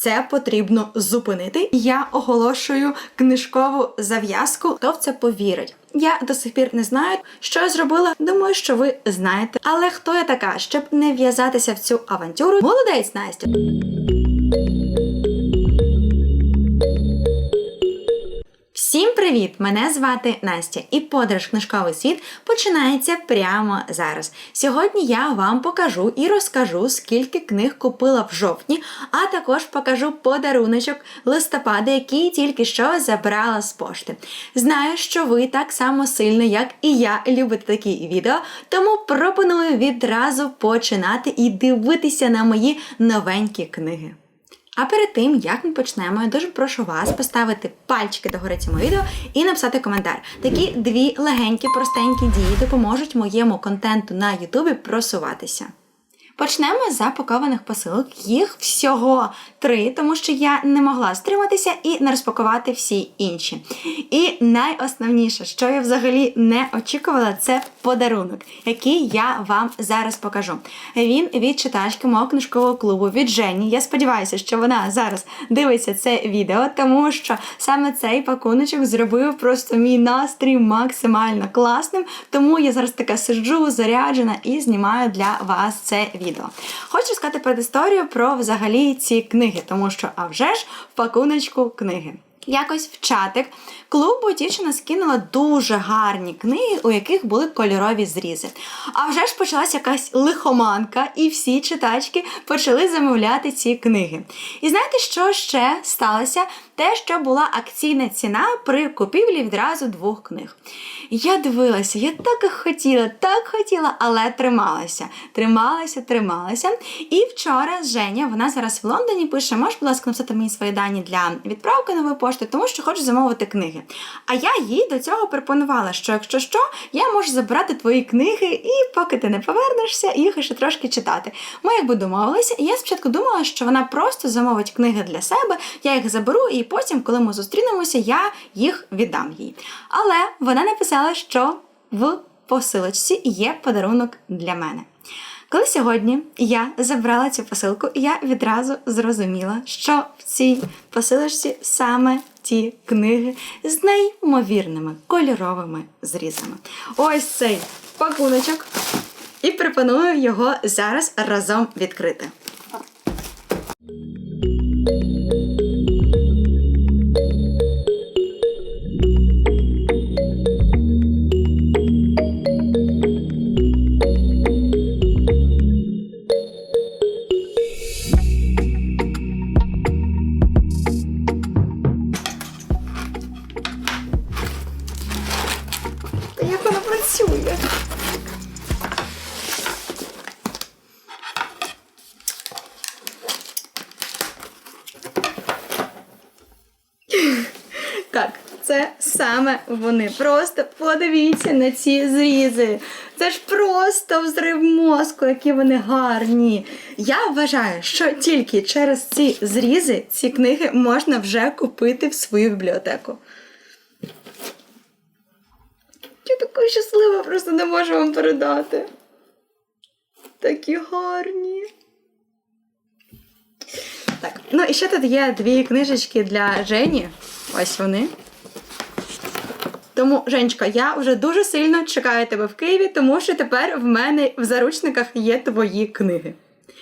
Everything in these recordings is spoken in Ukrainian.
Це потрібно зупинити. Я оголошую книжкову зав'язку. Хто в це повірить? Я до сих пір не знаю, що я зробила. Думаю, що ви знаєте. Але хто я така, щоб не в'язатися в цю авантюру? Молодець, Настя! Всім привіт! Мене звати Настя, і подорож книжковий світ починається прямо зараз. Сьогодні я вам покажу і розкажу, скільки книг купила в жовтні, а також покажу подаруночок листопада, який тільки що забрала з пошти. Знаю, що ви так само сильно, як і я, любите такі відео, тому пропоную відразу починати і дивитися на мої новенькі книги. А перед тим, як ми почнемо, я дуже прошу вас поставити пальчики догори цьому відео і написати коментар. Такі дві легенькі, простенькі дії допоможуть моєму контенту на Ютубі просуватися. Почнемо з запакованих посилок. Їх всього три, тому що я не могла стриматися і не розпакувати всі інші. І найосновніше, що я взагалі не очікувала, це подарунок, який я вам зараз покажу. Він від читачки мого книжкового клубу від Жені. Я сподіваюся, що вона зараз дивиться це відео, тому що саме цей пакуночок зробив просто мій настрій максимально класним. Тому я зараз така сиджу, заряджена і знімаю для вас це відео. Хочу сказати передісторію про взагалі ці книги, тому що, а вже ж, в пакуночку книги. Якось в чатик клубу дівчина скинула дуже гарні книги, у яких були кольорові зрізи. А вже ж почалась якась лихоманка, і всі читачки почали замовляти ці книги. І знаєте, що ще сталося? Те, що була акційна ціна при купівлі відразу двох книг. Я дивилася, я так хотіла, так хотіла, але трималася. Трималася, трималася. І вчора Женя, вона зараз в Лондоні пише: можеш, будь ласка, написати мені свої дані для відправки нової пошти, тому що хочу замовити книги. А я їй до цього пропонувала, що якщо що, я можу забрати твої книги, і поки ти не повернешся, їх ще трошки читати. Ми якби домовилися, і я спочатку думала, що вона просто замовить книги для себе, я їх заберу, і потім, коли ми зустрінемося, я їх віддам їй. Але вона написала, що в посилочці є подарунок для мене. Коли сьогодні я забрала цю посилку, я відразу зрозуміла, що в цій посилочці саме ті книги з неймовірними кольоровими зрізами. Ось цей пакуночок. І пропоную його зараз разом відкрити. Просто подивіться на ці зрізи. Це ж просто взрив мозку, які вони гарні. Я вважаю, що тільки через ці зрізи ці книги можна вже купити в свою бібліотеку. Я така щаслива, просто не можу вам передати. Такі гарні. Так, ну і ще тут є дві книжечки для Жені. Ось вони. Тому, Женечка, я вже дуже сильно чекаю тебе в Києві, тому що тепер в мене в заручниках є твої книги.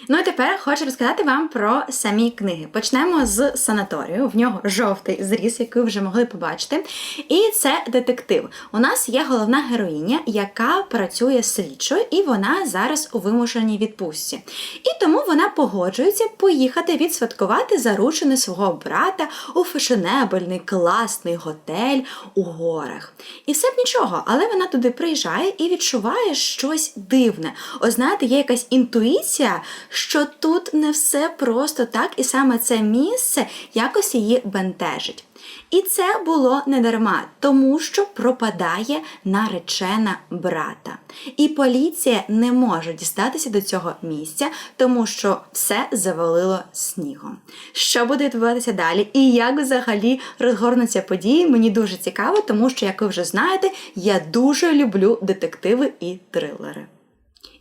Ну і тепер хочу розказати вам про самі книги. Почнемо з санаторію. В нього жовтий зріз, який ви вже могли побачити. І це детектив. У нас є головна героїня, яка працює слідчою, і вона зараз у вимушеній відпустці. І тому вона погоджується поїхати відсвяткувати заручини свого брата у фешенебельний класний готель у горах. І все б нічого, але вона туди приїжджає і відчуває щось дивне. Ось знаєте, є якась інтуїція, що тут не все просто так, і саме це місце якось її бентежить. І це було не дарма, тому що пропадає наречена брата. І поліція не може дістатися до цього місця, тому що все завалило снігом. Що буде відбуватися далі, і як взагалі розгорнуться події, мені дуже цікаво, тому що, як ви вже знаєте, я дуже люблю детективи і трилери.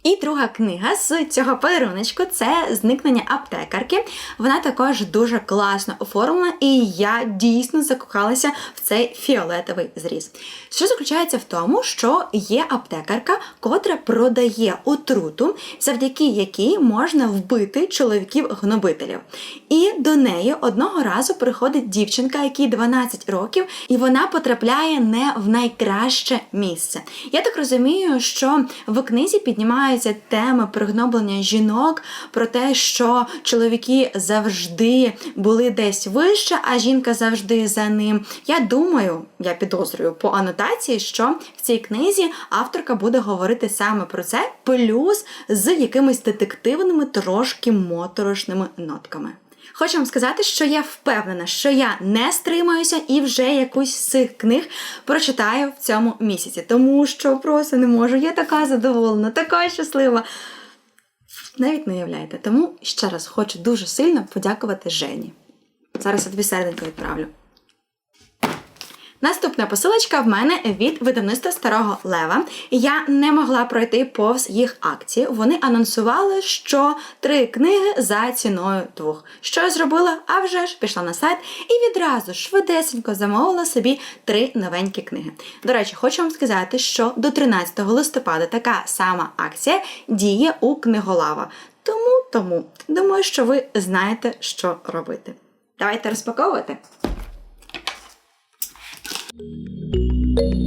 І друга книга з цього подаруночку це зникнення аптекарки. Вона також дуже класно оформлена, і я дійсно закохалася в цей фіолетовий зріз. Що заключається в тому, що є аптекарка, котра продає отруту, завдяки якій можна вбити чоловіків-гнобителів. І до неї одного разу приходить дівчинка, якій 12 років, і вона потрапляє не в найкраще місце. Я так розумію, що в книзі піднімаються теми пригноблення жінок, про те, що чоловіки завжди були десь вище, а жінка завжди за ним. Я думаю, я підозрюю по анотації, що в цій книзі авторка буде говорити саме про це, плюс з якимись детективними, трошки моторошними нотками. Хочу вам сказати, що я впевнена, що я не стримаюся і вже якусь з цих книг прочитаю в цьому місяці, тому що просто не можу. Я така задоволена, така щаслива. Навіть не уявляєте. Тому ще раз хочу дуже сильно подякувати Жені. Зараз я тобі серденько відправлю. Наступна посилочка в мене від видавництва Старого Лева. Я не могла пройти повз їх акції. Вони анонсували, що три книги за ціною двох. Що я зробила? А вже ж пішла на сайт і відразу швидесенько замовила собі три новенькі книги. До речі, хочу вам сказати, що до 13 листопада така сама акція діє у книголава. Тому, тому думаю, що ви знаєте, що робити. Давайте розпаковувати. В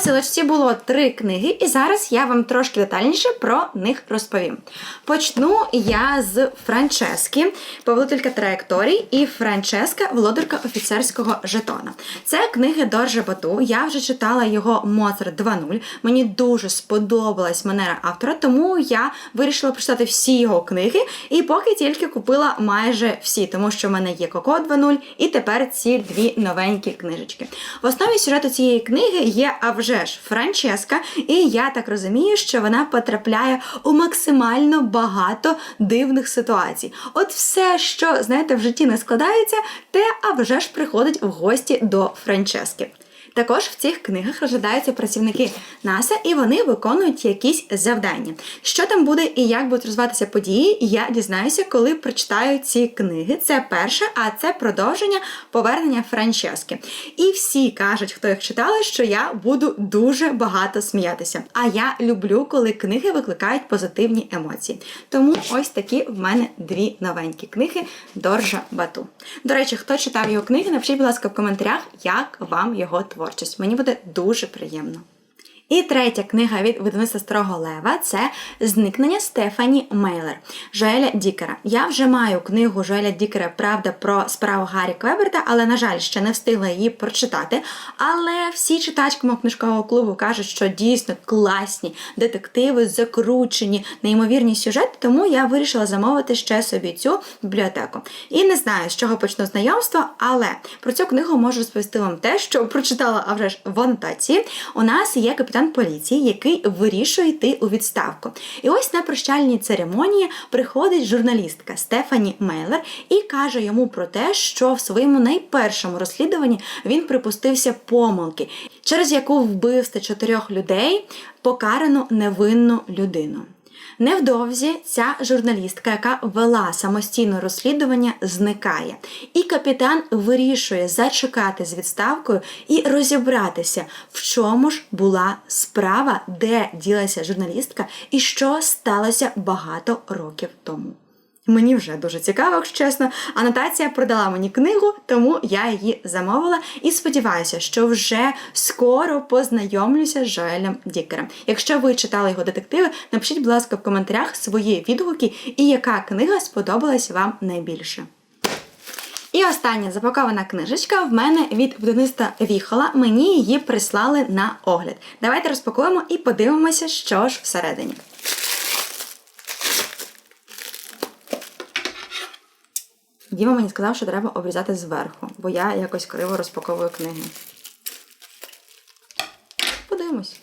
посилочці було три книги, і зараз я вам трошки детальніше про них розповім. Почну я з Франчески, повелителька траєкторій і Франческа, володарка офіцерського жетона. Це книги Доржа Бату. Я вже читала його Моцарт 2.0. Мені дуже сподобалась манера автора, тому я вирішила прочитати всі його книги, і поки тільки купила майже всі, тому що в мене є Коко 2.0 і тепер ці дві новенькі книжечки. В основі сюжету цієї книги є а вже ж Франческа, і я так розумію, що вона потрапляє у максимально багато дивних ситуацій. От все, що знаєте, в житті не складається, те а вже ж приходить в гості до Франчески. Також в цих книгах розглядаються працівники НАСА і вони виконують якісь завдання. Що там буде і як будуть розвиватися події, я дізнаюся, коли прочитаю ці книги. Це перше, а це продовження повернення Франчески. І всі кажуть, хто їх читали, що я буду дуже багато сміятися. А я люблю, коли книги викликають позитивні емоції. Тому ось такі в мене дві новенькі книги Доржа Бату. До речі, хто читав його книги, напишіть, будь ласка, в коментарях, як вам його творчість. Мені буде дуже приємно. І третя книга від видавництва Старого Лева це Зникнення Стефані Мейлер Жоеля Дікера. Я вже маю книгу Жоеля Дікера Правда про справу Гаррі Квеберта, але, на жаль, ще не встигла її прочитати. Але всі читачки мого книжкового клубу кажуть, що дійсно класні детективи, закручені, неймовірні сюжети, тому я вирішила замовити ще собі цю бібліотеку. І не знаю, з чого почну знайомство, але про цю книгу можу розповісти вам те, що прочитала а вже ж в анотації. У нас є капітан поліції, який вирішує йти у відставку. І ось на прощальній церемонії приходить журналістка Стефані Мейлер і каже йому про те, що в своєму найпершому розслідуванні він припустився помилки, через яку вбивство чотирьох людей покарано невинну людину. Невдовзі ця журналістка, яка вела самостійне розслідування, зникає. І капітан вирішує зачекати з відставкою і розібратися, в чому ж була справа, де ділася журналістка і що сталося багато років тому. Мені вже дуже цікаво, якщо чесно. Анотація продала мені книгу, тому я її замовила і сподіваюся, що вже скоро познайомлюся з Жоелем Дікером. Якщо ви читали його детективи, напишіть, будь ласка, в коментарях свої відгуки і яка книга сподобалась вам найбільше. І остання запакована книжечка в мене від видавництва Віхола. Мені її прислали на огляд. Давайте розпакуємо і подивимося, що ж всередині. Діма мені сказав, що треба обрізати зверху, бо я якось криво розпаковую книги. Подивимось.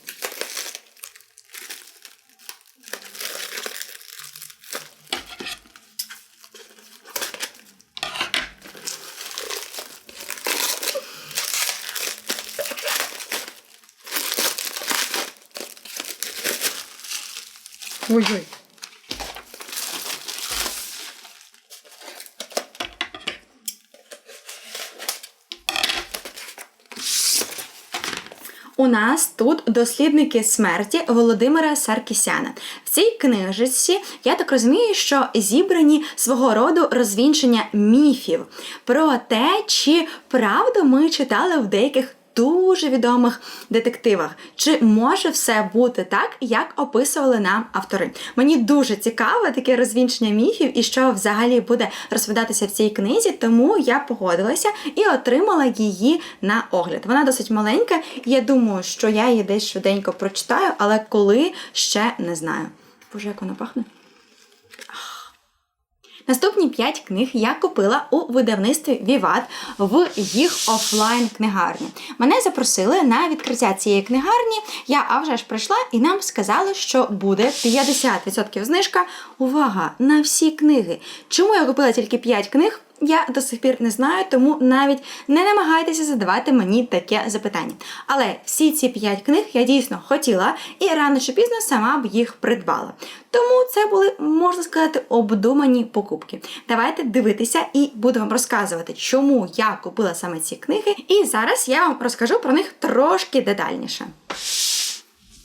У нас тут дослідники смерті Володимира Саркісяна. В цій книжці, я так розумію, що зібрані свого роду розвінчення міфів про те, чи правду ми читали в деяких дуже відомих детективах. Чи може все бути так, як описували нам автори? Мені дуже цікаво таке розвінчення міфів і що взагалі буде розповідатися в цій книзі, тому я погодилася і отримала її на огляд. Вона досить маленька, я думаю, що я її десь швиденько прочитаю, але коли ще не знаю. Боже, як вона пахне. Наступні 5 книг я купила у видавництві Віват в їх офлайн книгарні. Мене запросили на відкриття цієї книгарні. Я а вже ж прийшла і нам сказали, що буде 50% знижка. Увага на всі книги. Чому я купила тільки 5 книг? Я до сих пір не знаю, тому навіть не намагайтеся задавати мені таке запитання. Але всі ці п'ять книг я дійсно хотіла і рано чи пізно сама б їх придбала. Тому це були, можна сказати, обдумані покупки. Давайте дивитися і буду вам розказувати, чому я купила саме ці книги. І зараз я вам розкажу про них трошки детальніше.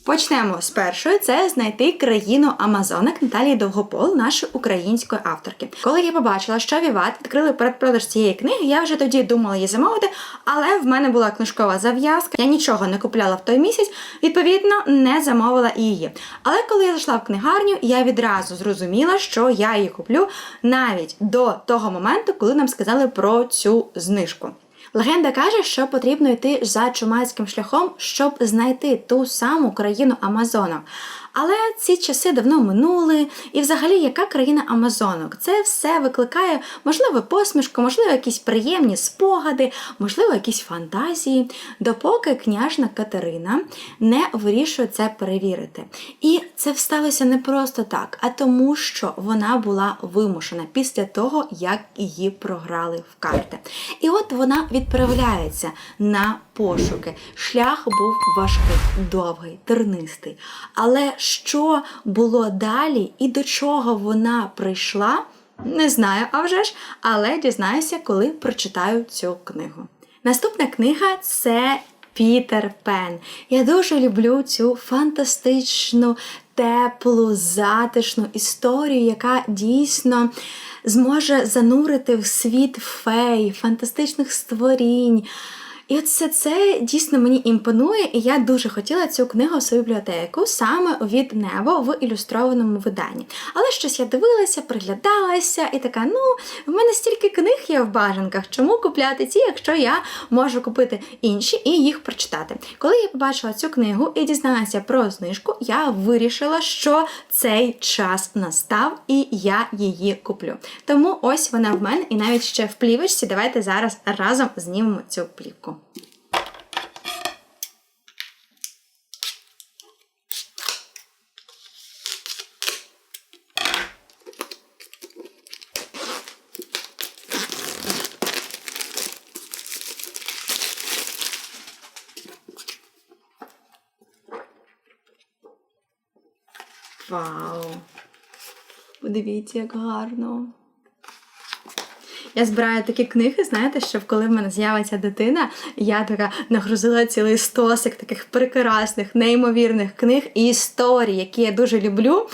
Почнемо з першої це знайти країну Амазонок Наталії Довгопол, нашої української авторки. Коли я побачила, що Віват відкрили передпродаж цієї книги, я вже тоді думала її замовити, але в мене була книжкова зав'язка. Я нічого не купляла в той місяць, відповідно, не замовила її. Але коли я зайшла в книгарню, я відразу зрозуміла, що я її куплю навіть до того моменту, коли нам сказали про цю знижку. Легенда каже, що потрібно йти за чумацьким шляхом, щоб знайти ту саму країну Амазонок. Але ці часи давно минули, і взагалі, яка країна Амазонок? Це все викликає, можливо, посмішку, можливо, якісь приємні спогади, можливо, якісь фантазії, допоки княжна Катерина не вирішує це перевірити. І це сталося не просто так, а тому, що вона була вимушена після того, як її програли в карти. І от вона відправляється на пошуки. Шлях був важкий, довгий, тернистий. Але що було далі і до чого вона прийшла, не знаю, а вже ж, але дізнаюся, коли прочитаю цю книгу. Наступна книга це Пітер Пен. Я дуже люблю цю фантастичну, теплу, затишну історію, яка дійсно зможе занурити в світ фей, фантастичних створінь. І от все це дійсно мені імпонує, і я дуже хотіла цю книгу в свою бібліотеку саме від небо в ілюстрованому виданні. Але щось я дивилася, приглядалася і така: ну, в мене стільки книг є в бажанках, чому купляти ці, якщо я можу купити інші і їх прочитати. Коли я побачила цю книгу і дізналася про знижку, я вирішила, що цей час настав і я її куплю. Тому ось вона в мене, і навіть ще в плівочці. Давайте зараз разом знімемо цю плівку. Вау! Подивіться, як гарно. Я збираю такі книги, знаєте, що коли в мене з'явиться дитина, я така нагрузила цілий стосик таких прекрасних, неймовірних книг і історій, які я дуже люблю.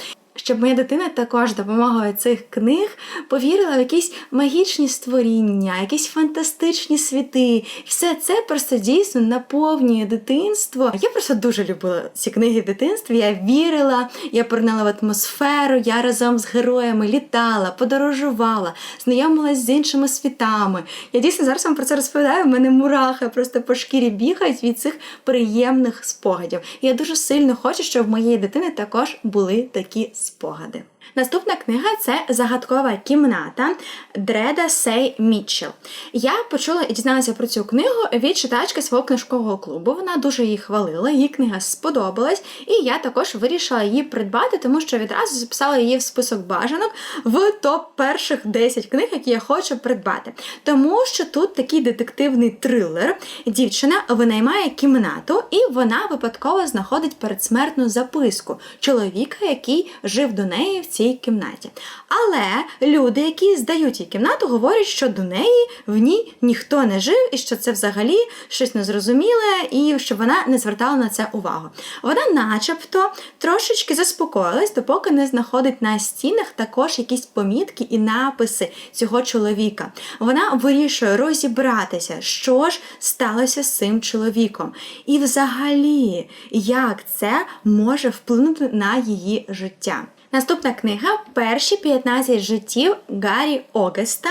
Щоб моя дитина також допомогою цих книг повірила в якісь магічні створіння, якісь фантастичні світи. Все це просто дійсно наповнює дитинство. Я просто дуже любила ці книги в дитинстві. Я вірила, я поринала в атмосферу, я разом з героями літала, подорожувала, знайомилась з іншими світами. Я дійсно зараз вам про це розповідаю. У мене мурахи просто по шкірі бігають від цих приємних спогадів. Я дуже сильно хочу, щоб в моєї дитини також були такі спогади. porrada. Наступна книга це загадкова кімната Дреда Сей Мітчелл. Я почула і дізналася про цю книгу від читачки свого книжкового клубу. Вона дуже її хвалила, їй книга сподобалась, і я також вирішила її придбати, тому що відразу записала її в список бажанок в топ перших 10 книг, які я хочу придбати. Тому що тут такий детективний трилер. Дівчина винаймає кімнату, і вона випадково знаходить передсмертну записку чоловіка, який жив до неї цій кімнаті. Але люди, які здають їй кімнату, говорять, що до неї в ній ніхто не жив, і що це взагалі щось незрозуміле, і щоб вона не звертала на це увагу. Вона, начебто, трошечки заспокоїлась, допоки не знаходить на стінах також якісь помітки і написи цього чоловіка. Вона вирішує розібратися, що ж сталося з цим чоловіком. І взагалі, як це може вплинути на її життя. Наступна книга Перші 15 життів Гаррі Огеста.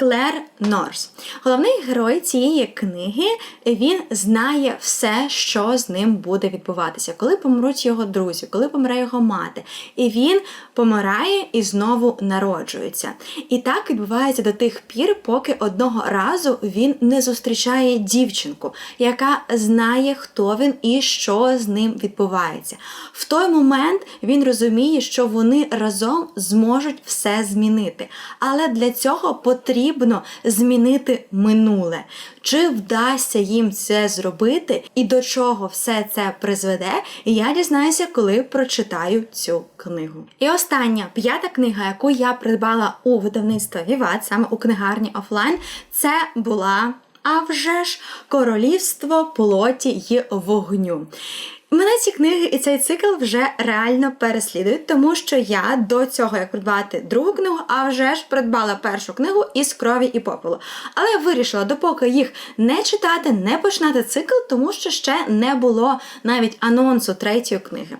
Клер Норс. Головний герой цієї книги він знає все, що з ним буде відбуватися, коли помруть його друзі, коли помре його мати. І він помирає і знову народжується. І так відбувається до тих пір, поки одного разу він не зустрічає дівчинку, яка знає, хто він і що з ним відбувається. В той момент він розуміє, що вони разом зможуть все змінити. Але для цього потрібно змінити минуле. Чи вдасться їм це зробити і до чого все це призведе, я дізнаюся, коли прочитаю цю книгу. І остання п'ята книга, яку я придбала у видавництві Віват, саме у книгарні офлайн, це була. А вже ж королівство плоті й вогню. Мене ці книги і цей цикл вже реально переслідують, тому що я до цього, як придбати другу книгу, а вже ж придбала першу книгу із крові і попелу. Але я вирішила, допоки їх не читати, не починати цикл, тому що ще не було навіть анонсу третьої книги.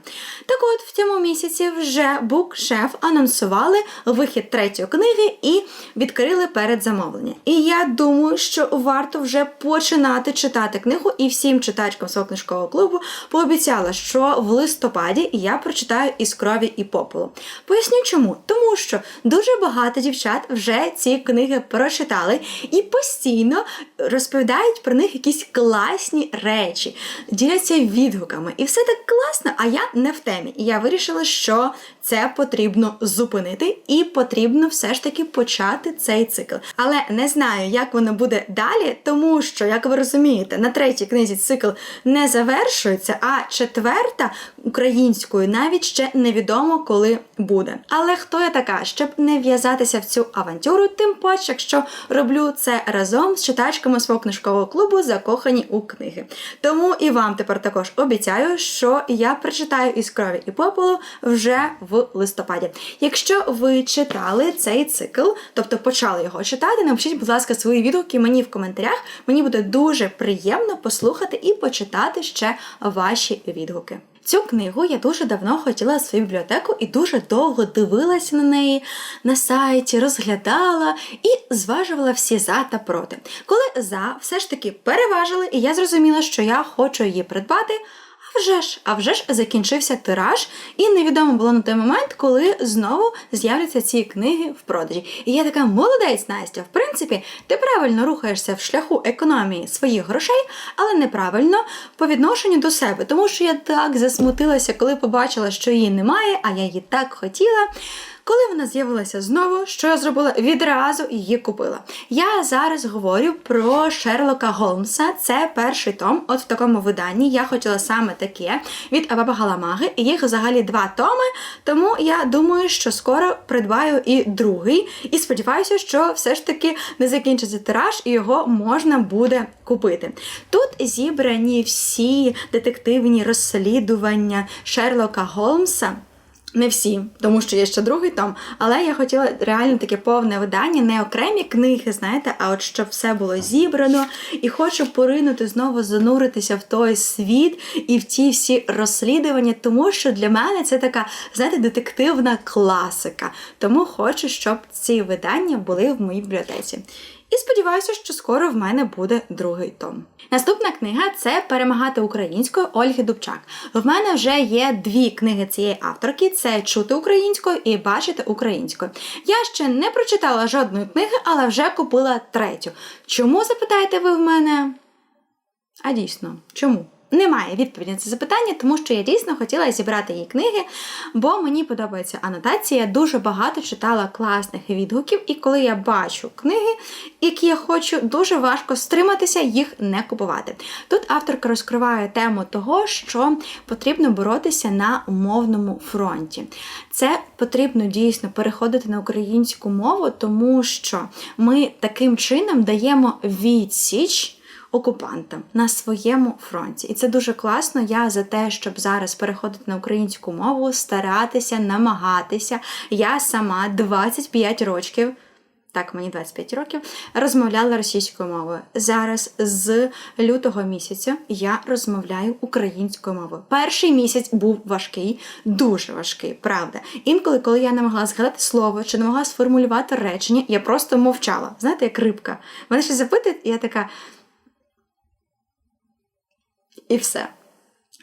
Так от, в цьому місяці вже букшеф анонсували вихід третьої книги і відкрили передзамовлення. І я думаю, що варто вже починати читати книгу і всім читачкам свого книжкового клубу пообіцяти пообіцяла, що в листопаді я прочитаю із крові і попелу. Поясню чому. Тому що дуже багато дівчат вже ці книги прочитали і постійно розповідають про них якісь класні речі, діляться відгуками. І все так класно, а я не в темі. І я вирішила, що це потрібно зупинити, і потрібно все ж таки почати цей цикл. Але не знаю, як воно буде далі, тому що, як ви розумієте, на третій книзі цикл не завершується, а четверта українською навіть ще невідомо коли буде. Але хто я така, щоб не в'язатися в цю авантюру, тим паче, якщо роблю це разом з читачками свого книжкового клубу, закохані у книги. Тому і вам тепер також обіцяю, що я прочитаю із крові і попелу вже в листопаді. Якщо ви читали цей цикл, тобто почали його читати, напишіть, будь ласка, свої відгуки мені в коментарях. Мені буде дуже приємно послухати і почитати ще ваші відгуки. Цю книгу я дуже давно хотіла в свою бібліотеку і дуже довго дивилася на неї на сайті, розглядала і зважувала всі за та проти. Коли за все ж таки переважили, і я зрозуміла, що я хочу її придбати. А вже ж, а вже ж закінчився тираж, і невідомо було на той момент, коли знову з'являться ці книги в продажі. І я така молодець, Настя. В принципі, ти правильно рухаєшся в шляху економії своїх грошей, але неправильно по відношенню до себе, тому що я так засмутилася, коли побачила, що її немає, а я її так хотіла. Коли вона з'явилася знову, що я зробила? Відразу її купила. Я зараз говорю про Шерлока Голмса. Це перший том. От в такому виданні я хотіла саме таке від Абаба Галамаги. Їх взагалі два томи. Тому я думаю, що скоро придбаю і другий. І сподіваюся, що все ж таки не закінчиться тираж, і його можна буде купити. Тут зібрані всі детективні розслідування Шерлока Голмса. Не всі, тому що є ще другий том, але я хотіла реально таке повне видання, не окремі книги, знаєте, а от щоб все було зібрано, і хочу поринути знову зануритися в той світ і в ті всі розслідування, тому що для мене це така, знаєте, детективна класика. Тому хочу, щоб ці видання були в моїй бібліотеці. І сподіваюся, що скоро в мене буде другий том. Наступна книга це Перемагати українською Ольги Дубчак. В мене вже є дві книги цієї авторки: це Чути українською і Бачити українською. Я ще не прочитала жодної книги, але вже купила третю. Чому запитаєте ви в мене? А дійсно, чому? Немає відповіді на це запитання, тому що я дійсно хотіла зібрати її книги, бо мені подобається анотація. Я дуже багато читала класних відгуків, і коли я бачу книги, які я хочу, дуже важко стриматися їх не купувати. Тут авторка розкриває тему того, що потрібно боротися на умовному фронті. Це потрібно дійсно переходити на українську мову, тому що ми таким чином даємо відсіч окупантам на своєму фронті. І це дуже класно. Я за те, щоб зараз переходити на українську мову, старатися, намагатися. Я сама 25 років. Так, мені 25 років, розмовляла російською мовою. Зараз з лютого місяця я розмовляю українською мовою. Перший місяць був важкий, дуже важкий, правда. Інколи, коли я не могла згадати слово чи не могла сформулювати речення, я просто мовчала. Знаєте, як рибка. Мене щось запитують, і я така. І все.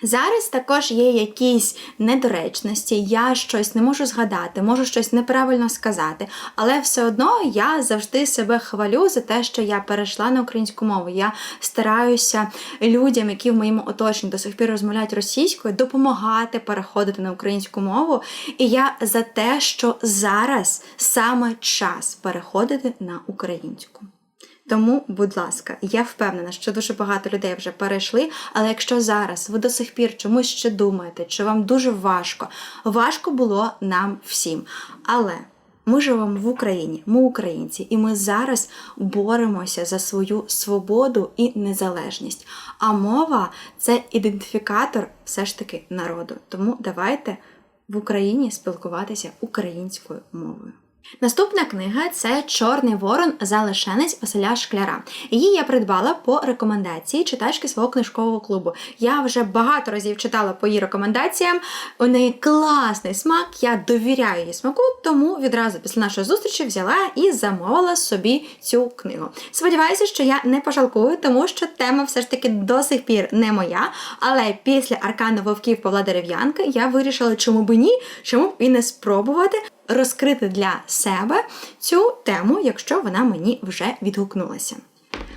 Зараз також є якісь недоречності, я щось не можу згадати, можу щось неправильно сказати, але все одно я завжди себе хвалю за те, що я перейшла на українську мову. Я стараюся людям, які в моєму оточенні до сих пір розмовляють російською, допомагати переходити на українську мову. І я за те, що зараз саме час переходити на українську. Тому, будь ласка, я впевнена, що дуже багато людей вже перейшли. Але якщо зараз ви до сих пір чомусь ще думаєте, чи вам дуже важко, важко було нам всім. Але ми живемо в Україні, ми українці, і ми зараз боремося за свою свободу і незалежність. А мова це ідентифікатор все ж таки народу. Тому давайте в Україні спілкуватися українською мовою. Наступна книга це Чорний ворон залишенець Василя Шкляра. Її я придбала по рекомендації читачки свого книжкового клубу. Я вже багато разів читала по її рекомендаціям. У неї класний смак, я довіряю її смаку, тому відразу після нашої зустрічі взяла і замовила собі цю книгу. Сподіваюся, що я не пожалкую, тому що тема все ж таки до сих пір не моя. Але після аркану вовків Павла Дерев'янка я вирішила, чому б ні, чому б і не спробувати розкрити для себе цю тему, якщо вона мені вже відгукнулася.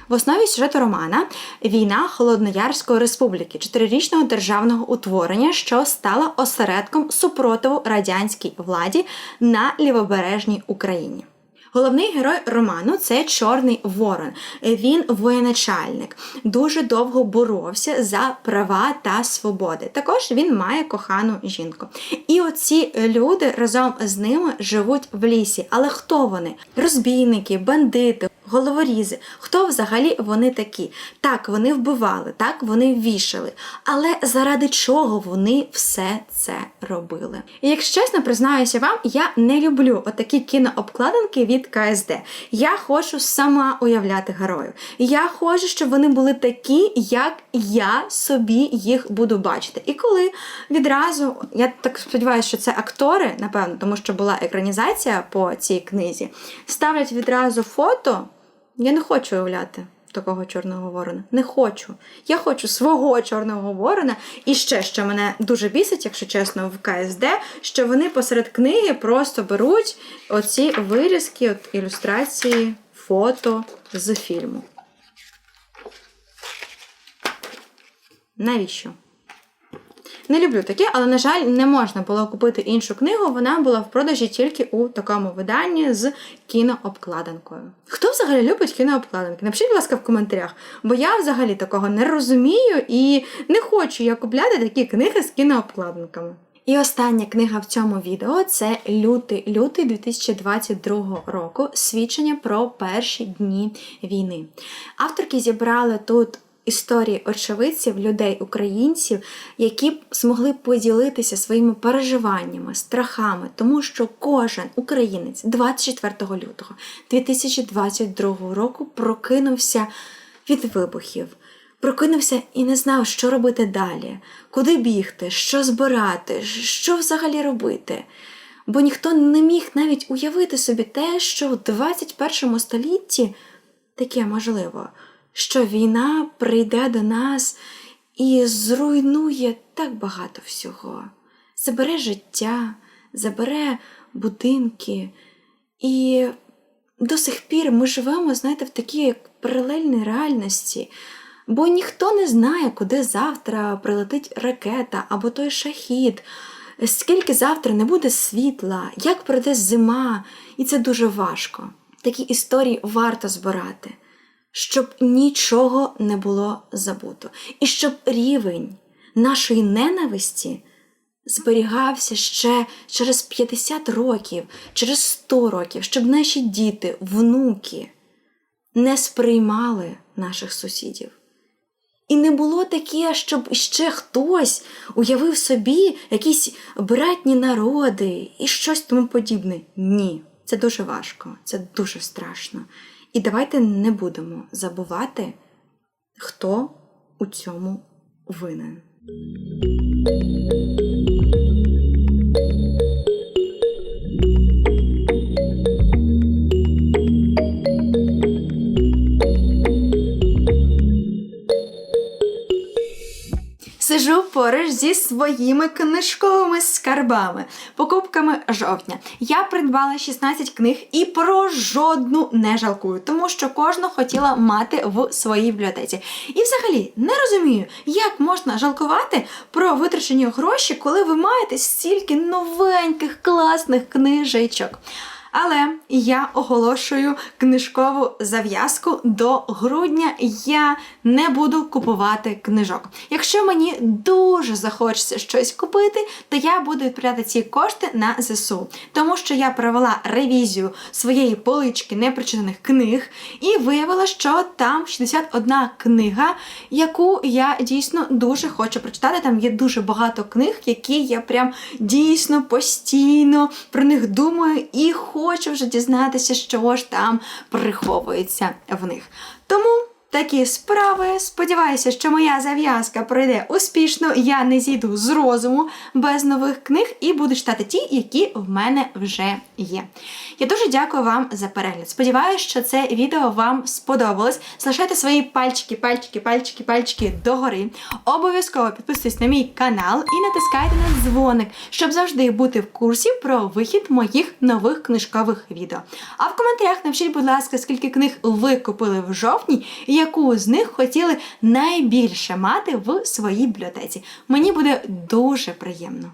В основі сюжету романа війна Холодноярської республіки, чотирирічного державного утворення, що стала осередком супротиву радянській владі на лівобережній Україні. Головний герой роману це Чорний Ворон. Він воєначальник, дуже довго боровся за права та свободи. Також він має кохану жінку. І оці люди разом з ними живуть в лісі. Але хто вони? Розбійники, бандити. Головорізи, хто взагалі вони такі? Так, вони вбивали, так, вони вішали. Але заради чого вони все це робили? І якщо чесно признаюся вам, я не люблю отакі кінообкладинки від КСД. Я хочу сама уявляти героїв. Я хочу, щоб вони були такі, як я собі їх буду бачити. І коли відразу, я так сподіваюся, що це актори, напевно, тому що була екранізація по цій книзі, ставлять відразу фото. Я не хочу уявляти такого чорного ворона. Не хочу. Я хочу свого чорного ворона. І ще, що мене дуже бісить, якщо чесно, в КСД, що вони посеред книги просто беруть оці вирізки, от ілюстрації, фото з фільму. Навіщо? Не люблю таке, але, на жаль, не можна було купити іншу книгу. Вона була в продажі тільки у такому виданні з кінообкладинкою. Хто взагалі любить кінообкладинки? Напишіть, будь ласка, в коментарях, бо я взагалі такого не розумію і не хочу я купляти такі книги з кінообкладинками. І остання книга в цьому відео це лютий лютий 2022 року свідчення про перші дні війни. Авторки зібрали тут історії очевидців, людей, українців, які б змогли поділитися своїми переживаннями, страхами, тому що кожен українець 24 лютого 2022 року прокинувся від вибухів. Прокинувся і не знав, що робити далі, куди бігти, що збирати, що взагалі робити. Бо ніхто не міг навіть уявити собі те, що в 21 столітті таке можливо, що війна прийде до нас і зруйнує так багато всього. Забере життя, забере будинки. І до сих пір ми живемо, знаєте, в такій паралельній реальності. Бо ніхто не знає, куди завтра прилетить ракета або той шахід, скільки завтра не буде світла, як пройде зима, і це дуже важко. Такі історії варто збирати, щоб нічого не було забуто, і щоб рівень нашої ненависті зберігався ще через 50 років, через 100 років, щоб наші діти, внуки не сприймали наших сусідів. І не було таке, щоб ще хтось уявив собі якісь братні народи і щось тому подібне. Ні, це дуже важко, це дуже страшно. І давайте не будемо забувати, хто у цьому винен. Сижу зі своїми книжковими скарбами, покупками жовтня. Я придбала 16 книг і про жодну не жалкую, тому що кожну хотіла мати в своїй бібліотеці. І взагалі не розумію, як можна жалкувати про витрачені гроші, коли ви маєте стільки новеньких класних книжечок. Але я оголошую книжкову зав'язку до грудня. Я не буду купувати книжок. Якщо мені дуже захочеться щось купити, то я буду відправляти ці кошти на ЗСУ, тому що я провела ревізію своєї полички непрочитаних книг і виявила, що там 61 книга, яку я дійсно дуже хочу прочитати. Там є дуже багато книг, які я прям дійсно постійно про них думаю і хочу вже дізнатися, що ж там приховується в них. Тому. Такі справи. Сподіваюся, що моя зав'язка пройде успішно. Я не зійду з розуму без нових книг і буду читати ті, які в мене вже є. Я дуже дякую вам за перегляд. Сподіваюся, що це відео вам сподобалось. Залишайте свої пальчики, пальчики, пальчики, пальчики догори. Обов'язково підписуйтесь на мій канал і натискайте на дзвоник, щоб завжди бути в курсі про вихід моїх нових книжкових відео. А в коментарях напишіть, будь ласка, скільки книг ви купили в жовтні і яку з них хотіли найбільше мати в своїй бібліотеці. Мені буде дуже приємно.